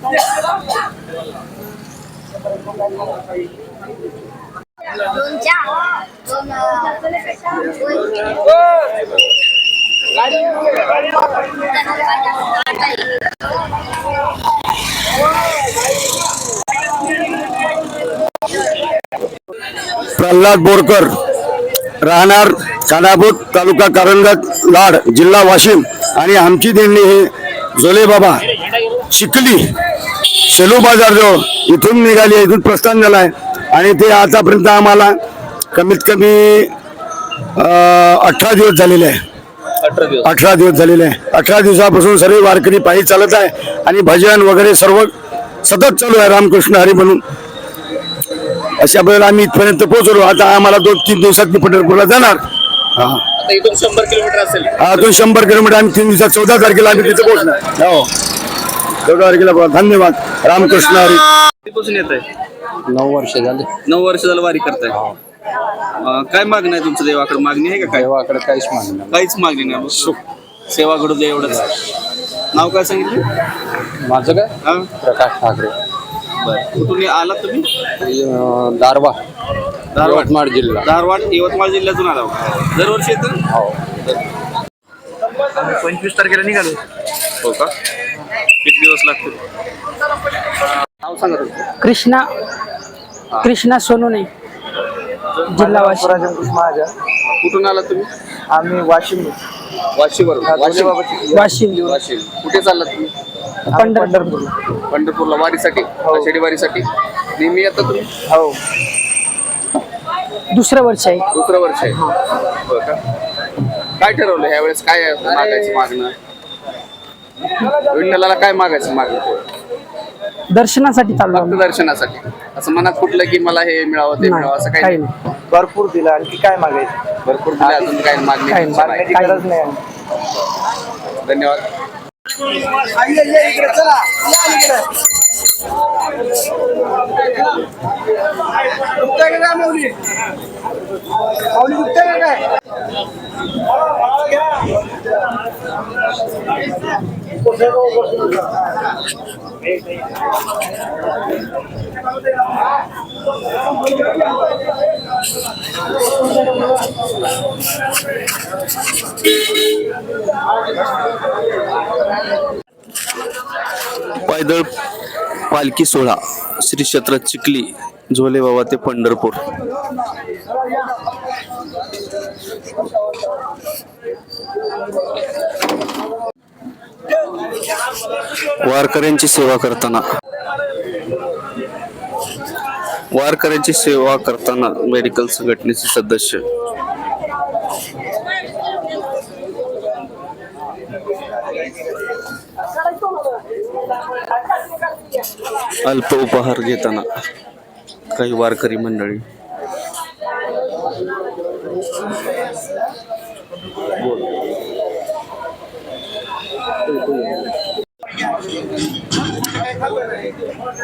दोन चार दोन प्रल्हाद बोरकर राहणार खानापूर तालुका कारंगत लाड जिल्हा वाशिम आणि आमची दिंडी हे जोले बाबा शिकली सेलू बाजार जो इथून निघाली आहे, इथून प्रस्थान झालं आहे आणि ते आतापर्यंत आम्हाला कमीत कमी अठरा दिवस झालेले आहे. अठरा दिवस. झालेले आहे. अठरा दिवसापासून सर्व वारकरी पायी चालत आहे आणि भजन वगैरे सर्व सतत चालू आहे रामकृष्ण हरी म्हणून. अशा वेळेला आम्ही इथपर्यंत पोहोचलो. आता आम्हाला दोन तीन दिवसात मी पंढरपूरला जाणार. हा. इथून शंभर किलोमीटर असेल. शंभर किलोमीटर आम्ही तीन दिवसात चौदा तारखेला आम्ही तिथे पोहोचणार. हो. चौदा तारखेला. धन्यवाद. रामकृष्ण हरी. कधीपासून येत आहे? नऊ वर्ष झाले. नऊ वर्ष झालं वारी करताय. अं, काय मागणं आहे तुमचं देवाकडे? मागणी आहे का काय? देवाकडे काहीच मागणं काहीच मागणी नाही. सुख. सेवा घडू दे एवढंच. नाव काय सांगितलं? माझं काय? हा? प्रकाश ठाकरे. बरं. कुठून आलात तुम्ही? अं, दारवा धारवाड यवतमाळ जिल्हा. धारवाड यवतमाळ जिल्ह्यातून आला होता. दरवर्षी येतं? हो. पंचवीस तारखेला निघालो. हो का? किती दिवस लागतील? नाव सांगा तुमचं कृष्णा कृष्णा सोनोने जिल्हा वाशिम. कुठून आला तुम्ही? आम्ही वाशिम. वाशीवर वाशी वाशिम. वाशी कुठे चाललात तुम्ही? पंढरपूर. पंढरपूरला वारीसाठी? आषाढी वारीसाठी? नेहमी येता तुम्ही? हो. दुसरं वर्ष आहे. दुसरं वर्ष आहे. हो. का. काय ठरवलं? ह्या वेळेस काय मागायचं मागणं? विठ्ठलाला काय मागायचं मागणं दर्शनासाठी चाललो फक्त आम्ही. दर्शनासाठी. असं मनात कुठलं की मला हे मिळावं ते मिळावं असं काही काही नाही. नाही. भरपूर दिलं. आणखी काय मागायचं? भरपूर दिले अजून काही मागणी काही तुमची मागण्याची नाही. गरज नाही धन्यवाद. पायदळ पालखी सोहळा श्री क्षेत्र चिखली झोले बाबा ते पंढरपूर. वारकऱ्यांची सेवा करताना. वारकऱ्यांची सेवा करताना मेडिकल संघटनेचे सदस्य. अल्प उपहार घेताना काही वारकरी मंडळी.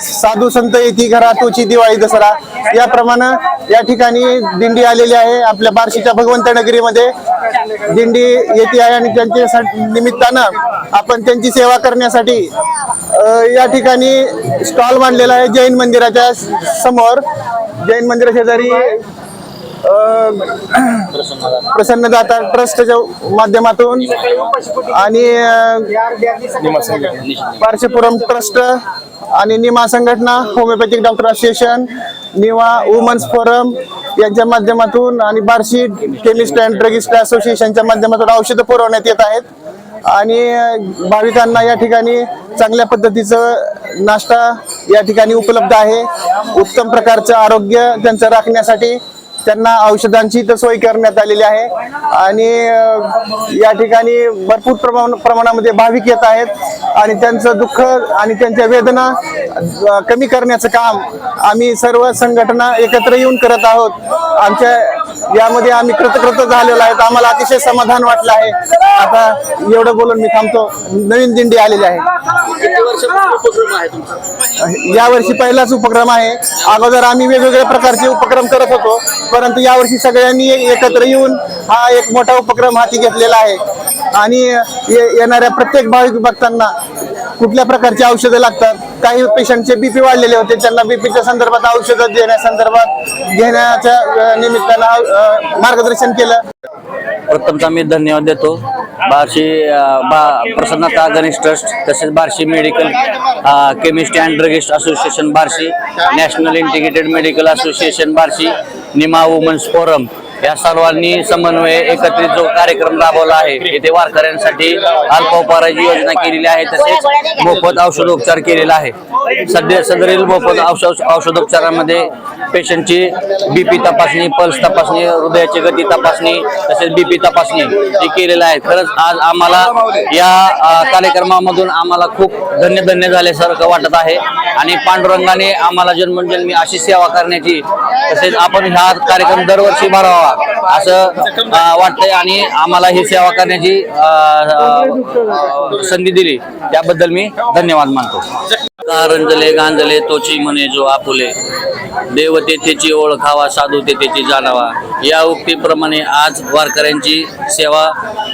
साधू संत येती घरा तुची दिवाळी दसरा याप्रमाणे या ठिकाणी दिंडी आलेली आहे. आपल्या बार्शीच्या भगवंत नगरीमध्ये दिंडी येते आहे आणि त्यांच्या निमित्तानं आपण त्यांची सेवा करण्यासाठी या ठिकाणी स्टॉल मांडलेला आहे जैन मंदिराच्या समोर. जैन मंदिरा शेजारी प्रसन्न दाता ट्रस्टच्या माध्यमातून आणि अ, ट्रस्ट आणि निमा संघटना होमिओपॅथिक डॉक्टर असोसिएशन निवा वुमन्स फोरम यांच्या माध्यमातून आणि बार्शी केमिस्ट अँड ड्रगिस्ट असोसिएशनच्या माध्यमातून औषधं पुरवण्यात येत आहेत. आणि भाविकांना या ठिकाणी चांगल्या पद्धतीचं नाश्ता या ठिकाणी उपलब्ध आहे. उत्तम प्रकारचं आरोग्य त्यांचं राखण्यासाठी त्यांना औषधांची तर सोय करण्यात आलेली आहे. आणि या ठिकाणी भरपूर प्रमाण प्रमाणामध्ये भाविक येत आहेत आणि त्यांचं दुःख आणि त्यांच्या वेदना कमी करण्याचं काम आम्ही सर्व संघटना एकत्र येऊन करत आहोत. आमच्या यामध्ये आम्ही कृतकृत झालेलो आहेत. आम्हाला अतिशय समाधान वाटलं आहे. आता एवढं बोलून मी थांबतो. नवीन दिंडी आलेली आहे. यावर्षी पहिलाच उपक्रम आहे. अगोदर आम्ही वेगवेगळ्या प्रकारचे उपक्रम करत होतो. परंतु यावर्षी सगळ्यांनी एकत्र येऊन हा एक मोठा उपक्रम हाती घेतलेला आहे. आणि येणाऱ्या प्रत्येक भाविक भक्तांना कुठल्या प्रकारची औषधं लागतात? काही पेशंटचे बीपी वाढलेले होते त्यांना बीपीच्या संदर्भात औषधं देण्यासंदर्भात घेण्याच्या निमित्तानं मार्गदर्शन केलं. प्रथमतः मी धन्यवाद देतो. बार्शी बा प्रसन्नता गणेश ट्रस्ट तसेच Barshi medical chemistry and druggist association Barshi national integrated medical association Barshi NIMA women's forum. या सर्वांनी समन्वय एकत्रित जो कार्यक्रम राबवला आहे येथे वारकऱ्यांसाठी अल्पोपहाराची योजना केलेली आहे तसेच मोफत औषधोपचार केलेला आहे. सध्या सदरील मोफत औषध औषधोपचारामध्ये पेशंटची बीपी तपासणी पल्स तपासणी हृदयाची गती तपासणी तसेच बीपी तपासणी हे केलेलं आहे. खरंच आज आम्हाला या कार्यक्रमामधून आम्हाला खूप धन्य धन्य झाल्यासारखं वाटत आहे. आणि पांडुरंगाने आम्हाला जन्मजन्मी अशी सेवा करण्याची तसेच आपण हा कार्यक्रम दरवर्षी भरावा. असं वाटतंय आणि आम्हाला ही सेवा करण्याची संधी दिली. त्याबद्दल मी धन्यवाद मानतो. कारंजले गांजले तोची म्हणे जो आपुले. देव तेथेची ओळखावा साधू तेथेची जाणावा. या उक्तीप्रमाणे आज वारकऱ्यांची सेवा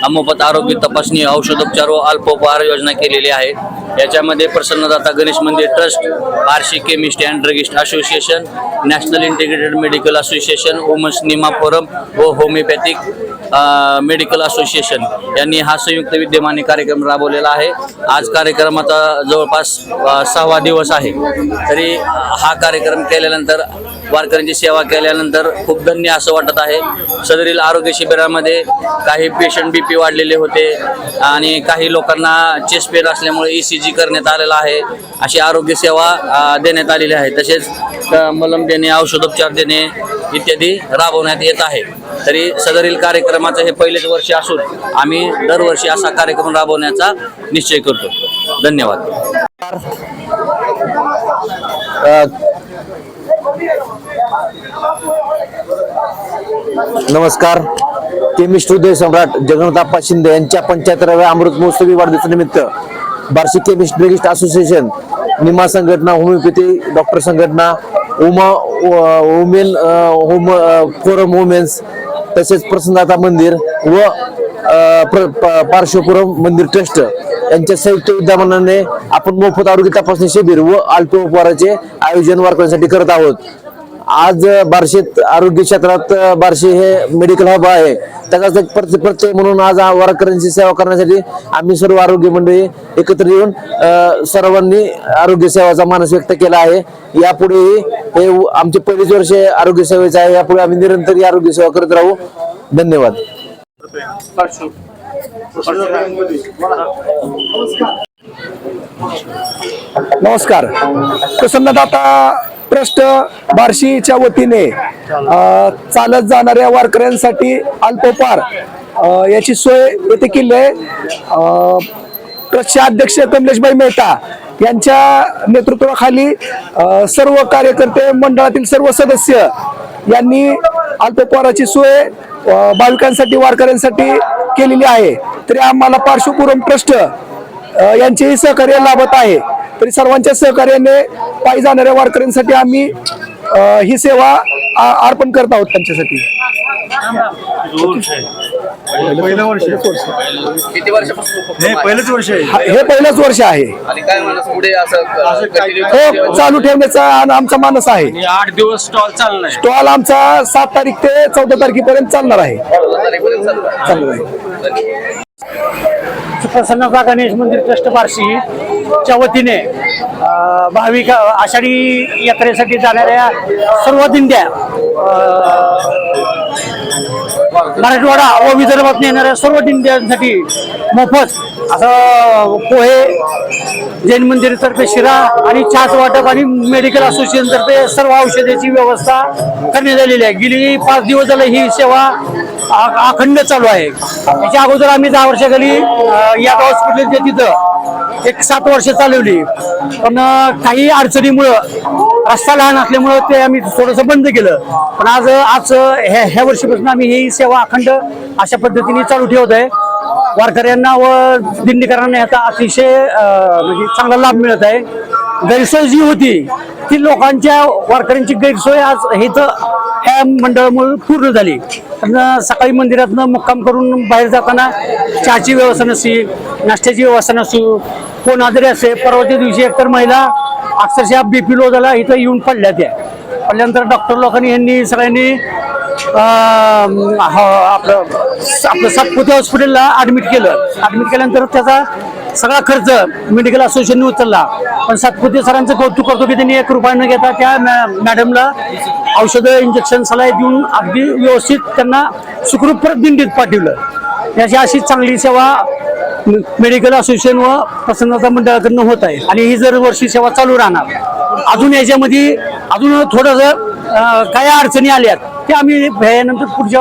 अमोपत आरोग्य तपासणी औषधोपचार व अल्पोपहार योजना केलेली आहे. याच्यामध्ये Prasannadata Ganesh Mandir trust Barshi chemist and druggist association national integrated medical association women's NIMA forum व होमिओपॅथिक मेडिकल असोसिएशन यांनी हा संयुक्त विद्यमाने कार्यक्रम राबवलेला आहे. आज कार्यक्रमाचा जवळपास सहावा दिवस आहे. तरी हा कार्यक्रम केल्यानंतर वारकऱ्यांची सेवा केल्यानंतर खूप धन्य असं वाटत आहे. सदरील आरोग्य शिबिरामध्ये काही पेशंट बी पी वाढलेले होते आणि काही लोकांना चेस्ट पेन असल्यामुळे ई सी जी करण्यात आलेला आहे. अशी आरोग्य सेवा देण्यात आलेली आहे. तसेच मलम देणे औषधोपचार देणे इत्यादी राबवण्यात येत आहे. तरी सदरील कार्यक्रमाचं हे पहिलेच वर्ष असून आम्ही दरवर्षी असा कार्यक्रम राबवण्याचा निश्चय करतो. धन्यवाद. नमस्कार. केमिस्ट उदय सम्राट जगन्नाथाप्पा शिंदे यांच्या पंच्याहत्तराव्या अमृत महोत्सवी वाढदिवसानिमित्त Barshi chemist druggist association Nima संघटना होमिओपॅथी डॉक्टर संघटना उमा वुमेन होम फोरम वुमेन्स तसेच प्रसन्नदाता मंदिर व प्र- प- पार्श्वपुरम मंदिर ट्रस्ट यांच्या संयुक्त विद्यमानाने आपण मोफत आरोग्य तपासणी शिबिर व अल्प अल्पोपहाराचे आयोजन वारकऱ्यांसाठी करत आहोत. आज बार्शीत आरोग्य क्षेत्रात बार्शी हे मेडिकल हब आहे. त्याचा एक प्रत्यय म्हणून आज वारकऱ्यांची सेवा करण्यासाठी आम्ही सर्व आरोग्य मंडळी एकत्र येऊन सर्वांनी आरोग्य सेवाचा मानस व्यक्त केला आहे. यापुढेही हे आमचे पहिलेच वर्ष आरोग्य सेवेचे आहे. यापुढे आम्ही निरंतर आरोग्य सेवा करत राहू. धन्यवाद. नमस्कार. प्रसन्नदाता ट्रस्ट बार्शीच्या वतीने चालत जाणाऱ्या वारकऱ्यांसाठी अल्पोपार याची सोय येथे केली आहे. ट्रस्टचे अध्यक्ष कमलेशबाई मेहता यांच्या नेतृत्वाखाली सर्व कार्यकर्ते मंडळातील सर्व सदस्य यांनी अल्पोपहाराची सोय भाविकांसाठी वारकऱ्यांसाठी केलेली आहे. तरी आम्हाला पार्श्वपुरम ट्रस्ट यांचेही सहकार्य लाभत आहे. तरी सर्वांच्या सहकार्याने पायी जाणाऱ्या वारकऱ्यांसाठी आम्ही ही सेवा अर्पण करत आहोत त्यांच्यासाठी. किती वर्षापासून उपक्रम आहे? हा- पहिलंच वर्ष आहे. आणि काय म्हणत पुढे असं continue हो? चालू ठेवण्याचा आमचा मानस आहे. आठ दिवस स्टॉल चाललाय स्टॉल आमचा सात तारीख ते चौदा तारखेपर्यंत चालणार आहे. तारीखपर्यंत चालणार. चालणार आहे. प्रसन्नता गणेश मंदिर ट्रस्ट बार्शी च्या वतीने भाविक आषाढी यात्रेसाठी जाणाऱ्या सर्व दिंड्या मराठवाडा व विदर्भात येणाऱ्या सर्व दिंड्यांसाठी मोफत असं पोहे जैन मंदिरतर्फे शिरा आणि चहाचं वाटप आणि मेडिकल असोसिएशनतर्फे सर्व औषधाची व्यवस्था करण्यात आलेली आहे. गेली पाच दिवस झालं ही सेवा अखंड चालू आहे. त्याच्या अगोदर आम्ही दहा वर्षाखाली या हॉस्पिटलच्या तिथं एक सात वर्ष चालवली. पण काही अडचणीमुळं रस्ता लहान असल्यामुळं ते आम्ही थोडंसं बंद केलं. पण आज आज ह्या ह्या वर्षीपासून आम्ही ही सेवा अखंड अशा पद्धतीने चालू ठेवत आहे. वारकऱ्यांना व दिंडीकरांना याचा अतिशय म्हणजे चांगला लाभ मिळत आहे. गैरसोय जी होती ती लोकांच्या वारकऱ्यांची गैरसोय आज हे तर ह्या मंडळामुळे पूर्ण झाली. सकाळी मंदिरातनं मुक्काम करून बाहेर जाताना चहाची व्यवस्था नसती नाश्त्याची व्यवस्था नसू कोण आजारी असे परवाच्या दिवशी एकतर महिला अक्षरशः बी पी लो झाला इथं येऊन पडल्या त्या. पडल्यानंतर डॉक्टर लोकांनी यांनी सगळ्यांनी ह- आपलं आपलं सातपुते हॉस्पिटलला ऍडमिट केलं. ऍडमिट केल्यानंतर त्याचा सगळा खर्च मेडिकल असोसिएशनने उचलला. पण सातपुते सरांचं कौतुक करतो की त्यांनी एक रुपया न घेता त्या मॅ- मॅडमला औषधं इंजेक्शन सलाय देऊन अगदी व्यवस्थित त्यांना सुखरूप परत दिंडीत पाठवलं. याची अशी चांगली सेवा मेडिकल असोसिएशन व प्रसन्नता मंडळाकडनं होत आहे. आणि ही जर वर्षी सेवा चालू राहणार अजून याच्यामध्ये अजून थोडंसं काय अडचणी आल्यात ते आम्ही यानंतर पुढच्या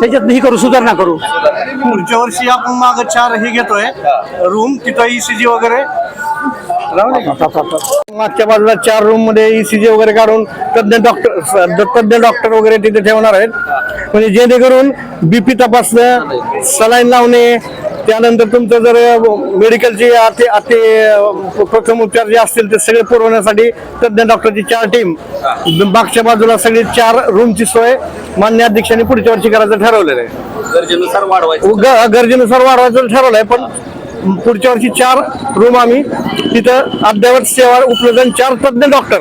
त्याच्यात ही करू सुधारणा करू. पुढच्या वर्षी आपण माग चार हे घेतोय. रूम तिथं ईसीजी वगैरे. मागच्या बाजूला चार रूममध्ये ईसीजी वगैरे काढून तज्ञ डॉक्टर तज्ञ डॉक्टर वगैरे तिथे ठेवणार आहेत. म्हणजे जेणेकरून बीपी तपासणं सलाईन लावणे त्यानंतर तुमचं जर मेडिकलचे अति अति प्रथम उपचार जे असतील ते सगळे पुरवण्यासाठी तज्ञ डॉक्टरची चार टीम मागच्या बाजूला सगळी चार रूमची सोय मान्य अध्यक्षांनी पुढच्या वर्षी करायचं ठरवलेलं आहे. गरजेनुसार वाढवायचं. गरजेनुसार वाढवायचं ठरवलंय पण पुढच्या वर्षी चार रूम आम्ही तिथं अद्ययावत सेवा उपलब्ध चार तज्ञ डॉक्टर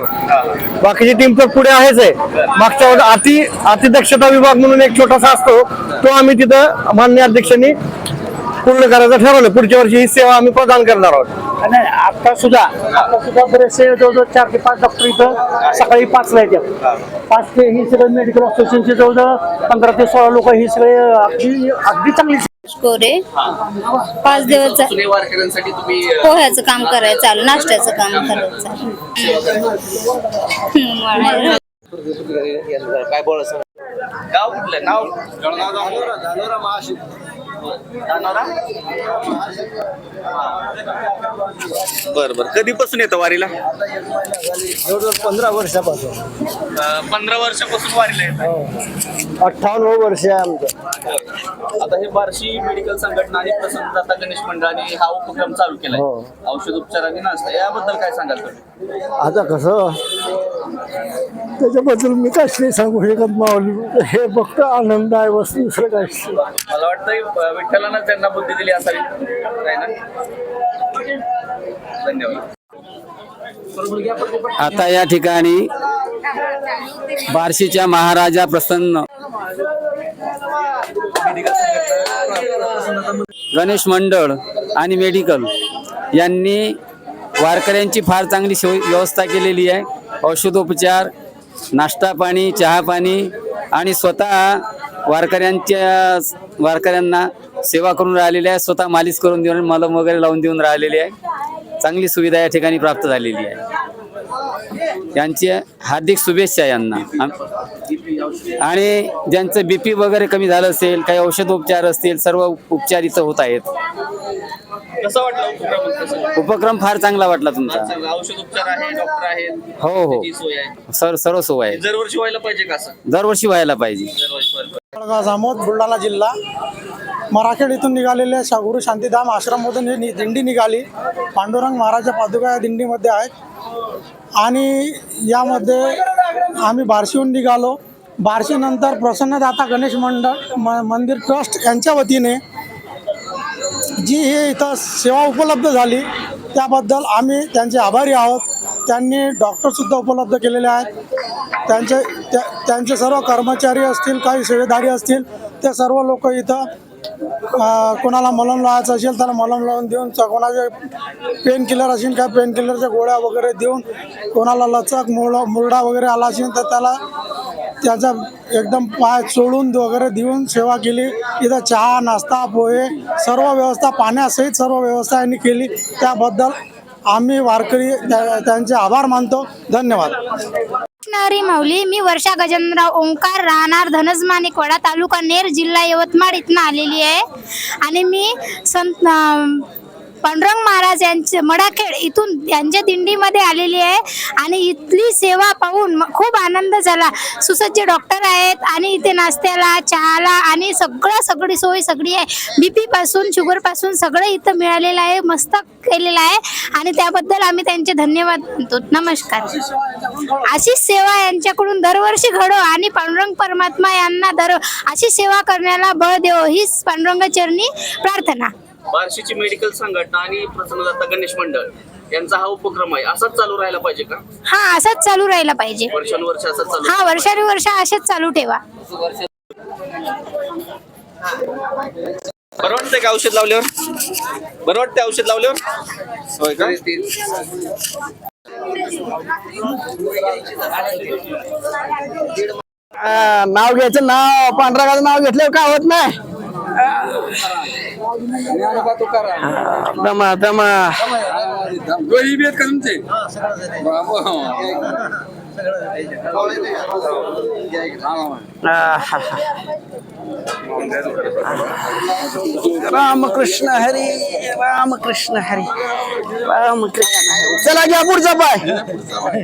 बाकीची टीम तर पुढे आहेच आहे. मागच्या अति अतिदक्षता विभाग म्हणून एक छोटासा असतो तो आम्ही तिथं मान्य अध्यक्षांनी पूर्ण करायचं ठरवलं. पुढच्या वर्षी ही सेवा आम्ही प्रदान करणार आहोत. आणि आता सुद्धा आता सुद्धा बरेचसे जवळजवळ चार ते पाच डॉक्टर इथं सकाळी पाचला येतात. पाच ते ही सगळे मेडिकल असोसिएशनचे जवळजवळ पंधरा ते सोळा लोक ही सगळे अगदी अगदी चांगली कोरे पाच दिवस झा- जुने वारकऱ्यांसाठी तुम्ही अं, पोह्याचं काम करायचं चालू नाश्त्याचं काम करायचं चालू. हम्म, मला- काय गाव कुठलं? नाव? बर बर. कधीपासून येतं वारीला? पंधरा वर्षापासून. पंधरा वर्षापासून वारीला येत. अठ्ठावन्न वर्ष आहे आमचं. आता हे बार्शी मेडिकल संघटना आणि प्रसन्नदाता गणेश मंडळाने हा उपक्रम चालू केलाय. औषध उपचार आणि नाश्ता याबद्दल काय सांगाल तुम्ही? आता कसं त्याच्याबद्दल मी काहीच नाही सांगू. शकत मावली. हे फक्त आनंद आहे वस्तू दुसरं काहीच नाही. मला वाटतं विठ्ठलानं त्यांना बुद्धी दिली असावी ना? धन्यवाद. आता या ठिकाणी बार्शीच्या महाराजा प्रसन्न. गणेश मंडळ आणि मेडिकल यांनी वारकऱ्यांची फार चांगली व्यवस्था केलेली आहे. औषधोपचार नाश्ता पाणी चहा पाणी आणि स्वतः वारकऱ्यांच्या वारकऱ्यांना सेवा करून राहिलेली आहे. स्वतः मालिश करून देऊन मलम वगैरे लावून देऊन राहिलेली आहे. चांगली सुविधा या ठिकाणी प्राप्त झालेली आहे. यांची हार्दिक शुभेच्छा यांना. आणि ज्यांचं बी पी वगैरे कमी झालं असेल काही औषधोपचार असतील सर्व उपचार इथं होत आहेत. कसं वाटलं उपक्रम? कसं उपक्रम फार चांगला वाटला तुमचा. चांगलं. औषध उपचार आहे डॉक्टर आहेत हो हो. त्याची सोय आहे. सर सर्व सोय आहे. दरवर्षी व्हायला पाहिजे का असं? दरवर्षी व्हायला पाहिजे. दरवर्षी व्हायला पाहिजे. जळगाव जामोद बुलढाणा जिल्हा. मराखेड इथून निघालेल्या शा- गुरु शांतीधाम आश्रममधून ही नि- दिंडी निघाली. पांडुरंग महाराजच्या पादुका या दिंडीमध्ये आहेत. आणि यामध्ये आम्ही बार्शीहून निघालो. बार्शीनंतर प्रसन्नदाता गणेश मंडळ म मंदिर ट्रस्ट यांच्या वतीने जी इथं सेवा उपलब्ध झाली त्याबद्दल आम्ही त्यांचे आभारी आहोत. त्यांनी डॉक्टरसुद्धा उपलब्ध केलेले आहेत. त्यांचे त्या त्यांचे सर्व कर्मचारी असतील काही सेवेदारी असतील ते सर्व लोक इथं कोणाला मलम लावायचं असेल त्याला मलम लावून देऊन च- कोणाचे पेन किलर असेल काय पेन किलरच्या गोळ्या वगैरे देऊन कोणाला लचक मुळ मुरडा वगैरे आला असेल तर त्याला त्याचा एकदम पाय चोळून वगैरे देऊन सेवा केली. इथं चहा नाश्ता पोहे सर्व व्यवस्था पाण्यासहित सर्व व्यवस्था यांनी केली. त्याबद्दल आम्ही वारकरी त्या- त्यांचे आभार मानतो. धन्यवाद. कृष्णहरी माऊली मी वर्षा गजेंद्रराव ओंकार राहणार धनजमाणिकवाडा तालुका नेर जिल्हा यवतमाळ इथनं आलेली आहे. आणि मी संत पांडुरंग महाराज यांचे मडाखेड इथून यांच्या दिंडीमध्ये आलेली आहे. आणि इथली सेवा पाहून खूप आनंद झाला. सुसज्ज डॉक्टर आहेत आणि इथे नाश्त्याला चहाला आणि सगळं सगळी सोय सगळी आहे. बी पीपासून शुगरपासून सगळं इथं मिळालेलं आहे. मस्त केलेलं आहे. आणि त्याबद्दल आम्ही त्यांचे धन्यवाद म्हणतो. नमस्कार. अशीच सेवा यांच्याकडून दरवर्षी घडो आणि पांडुरंग परमात्मा यांना दर अशी सेवा करण्याला बळ देव. हीच पांडुरंग चरणी प्रार्थना. बार्शीची मेडिकल संघटना आणि प्रसन्नदाता गणेश मंडळ यांचा हा उपक्रम आहे. असाच चालू राहायला पाहिजे का? हा असाच चालू राहिला पाहिजे. वर्षानुवर्ष असाच चालू हा वर्षानुवर्ष असेच चालू ठेवा. बरं वाटतंय का औषध लावल्यावर? बरं वाटतंय औषध लावल्यावर? होय का? नाव घ्यायचं नाव पांढरागाचं नाव घेतलं का होत नाही? दमा दमा. दोही बी आहेत का तुमचे? राम कृष्ण रामकृष्ण राम कृष्ण हरी राम कृष्ण हरी. चला घ्या पुढचा पाय.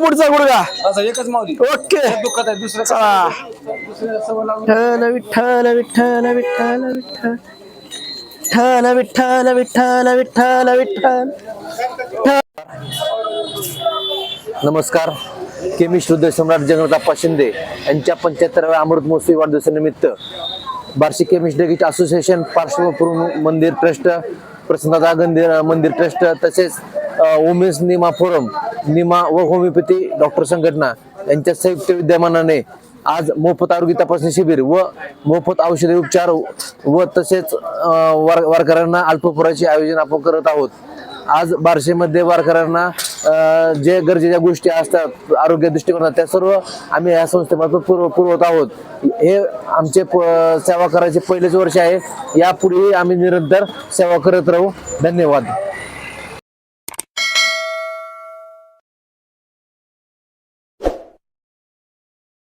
पुढचा गुडगा एकच माऊली. ओके. दुःखात आहे दुसरं चला. विठ्ठल विठ्ठल विठ्ठल विठ्ठल विठ्ठल. विठ्ठल विठ्ठल विठ्ठल विठ्ठल नमस्कार. केमिस्ट हृदय सम्राट जगन्नाथप्पा शिंदे यांच्या पंच्याहत्तराव्या अमृत महोत्सवी वाढदिवसानिमित्त बार्शी केमिस्ट डेगिस्ट असोसिएशन पार्श्वपूर मंदिर ट्रस्ट प्रसन्नता गंदिर मंदिर ट्रस्ट तसेच वुमेन्स निमा फोरम निमा व होमिओपॅथी डॉक्टर संघटना यांच्या संयुक्त विद्यमानाने आज मोफत आरोग्य तपासणी शिबिर व मोफत औषधी उपचार व तसेच वारकऱ्यांना अल्पपुराचे आयोजन आपण करत आहोत. आज बारशेमध्ये वारकऱ्यांना जे गरजेच्या गोष्टी असतात आरोग्य दृष्टिकोनात त्या सर्व आम्ही या संस्थेमार्फत पुरव पुरवत आहोत. हे आमचे प- सेवा करायचे पहिलेच वर्ष आहे. यापुढेही आम्ही निरंतर सेवा करत राहू. धन्यवाद.